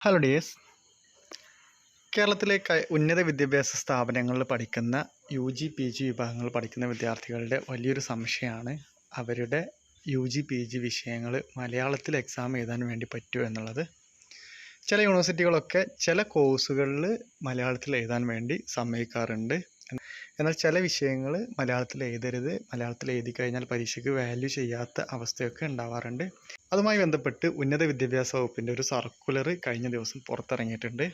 Hello dears കേരളത്തിലെ ഉന്നത വിദ്യാഭ്യാസ സ്ഥാപനങ്ങളിൽ പഠിക്കുന്ന യു ജി പി ജി വിഭാഗങ്ങൾ പഠിക്കുന്ന വിദ്യാർത്ഥികളുടെ വലിയൊരു സംശയമാണ് അവരുടെ യു ജി പി ജി വിഷയങ്ങൾ മലയാളത്തിൽ എക്സാം എഴുതാൻ വേണ്ടി പറ്റുമോ എന്നുള്ളത്. ചില യൂണിവേഴ്സിറ്റികളൊക്കെ ചില കോഴ്സുകളിൽ മലയാളത്തിൽ എഴുതാൻ വേണ്ടി സമ്മതിക്കാറുണ്ട്. എന്നാൽ ചില വിഷയങ്ങൾ മലയാളത്തിൽ എഴുതരുത് മലയാളത്തിൽ എഴുതി കഴിഞ്ഞാൽ പരീക്ഷയ്ക്ക് വാല്യൂ ചെയ്യാത്ത അവസ്ഥയൊക്കെ ഉണ്ടാവാറുണ്ട്. അതുമായി ബന്ധപ്പെട്ട് ഉന്നത വിദ്യാഭ്യാസ വകുപ്പിന്റെ ഒരു സർക്കുലർ കഴിഞ്ഞ ദിവസം പുറത്തിറങ്ങിയിട്ടുണ്ട്.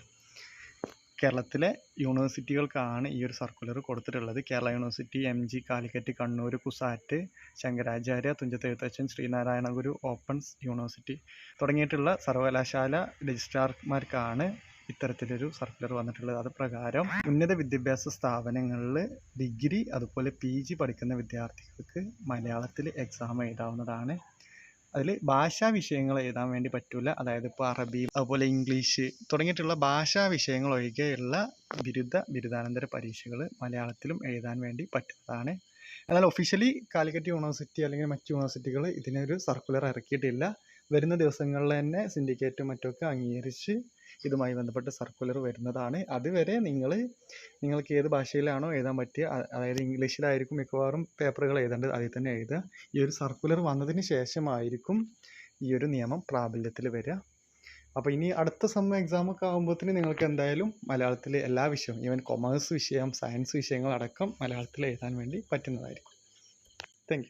കേരളത്തിലെ യൂണിവേഴ്സിറ്റികൾക്കാണ് ഈ ഒരു സർക്കുലർ കൊടുത്തിട്ടുള്ളത്. Kerala university M G Calicut Kannur CUSAT Sankaracharya Thunchathezhuthachan Sreenarayanaguru opens university തുടങ്ങിയിട്ടുള്ള സർവകലാശാല രജിസ്ട്രാർമാർക്കാണ് ഇത്തരത്തിലൊരു സർക്കുലർ വന്നിട്ടുള്ളത്. അത് പ്രകാരം ഉന്നത വിദ്യാഭ്യാസ സ്ഥാപനങ്ങളിൽ ഡിഗ്രി അതുപോലെ പി ജി പഠിക്കുന്ന വിദ്യാർത്ഥികൾക്ക് മലയാളത്തിൽ എക്സാം എഴുതാവുന്നതാണ്. അതിൽ ഭാഷാ വിഷയങ്ങൾ എഴുതാൻ വേണ്ടി പറ്റില്ല അതായത് ഇപ്പോൾ അറബി അതുപോലെ ഇംഗ്ലീഷ് തുടങ്ങിയിട്ടുള്ള ഭാഷാ വിഷയങ്ങൾ ഒഴികെയുള്ള ബിരുദ ബിരുദാനന്തര പരീക്ഷകൾ മലയാളത്തിലും എഴുതാൻ വേണ്ടി പറ്റുന്നതാണ്. എന്നാൽ ഒഫീഷ്യലി കാലിക്കറ്റ് യൂണിവേഴ്സിറ്റി അല്ലെങ്കിൽ മറ്റ് യൂണിവേഴ്സിറ്റികൾ ഇതിനൊരു സർക്കുലർ ഇറക്കിയിട്ടില്ല. വരുന്ന ദിവസങ്ങളിൽ തന്നെ സിൻഡിക്കേറ്റും മറ്റുമൊക്കെ അംഗീകരിച്ച് ഇതുമായി ബന്ധപ്പെട്ട സർക്കുലർ വരുന്നതാണ്. അതുവരെ നിങ്ങൾ നിങ്ങൾക്ക് ഏത് ഭാഷയിലാണോ എഴുതാൻ പറ്റിയ അതായത് ഇംഗ്ലീഷിലായിരിക്കും മിക്കവാറും പേപ്പറുകൾ എഴുതേണ്ടത് അതിൽ തന്നെ എഴുതുക. ഈ ഒരു സർക്കുലർ വന്നതിന് ശേഷമായിരിക്കും ഈ ഒരു നിയമം പ്രാബല്യത്തിൽ വരിക. അപ്പോൾ ഇനി അടുത്ത സെം എക്സാം ഒക്കെ ആകുമ്പോഴത്തേന് നിങ്ങൾക്ക് എന്തായാലും മലയാളത്തിൽ എല്ലാ വിഷയവും ഈവൻ കൊമേഴ്സ് വിഷയം സയൻസ് വിഷയങ്ങളടക്കം മലയാളത്തിൽ എഴുതാൻ വേണ്ടി പറ്റുന്നതായിരിക്കും. താങ്ക്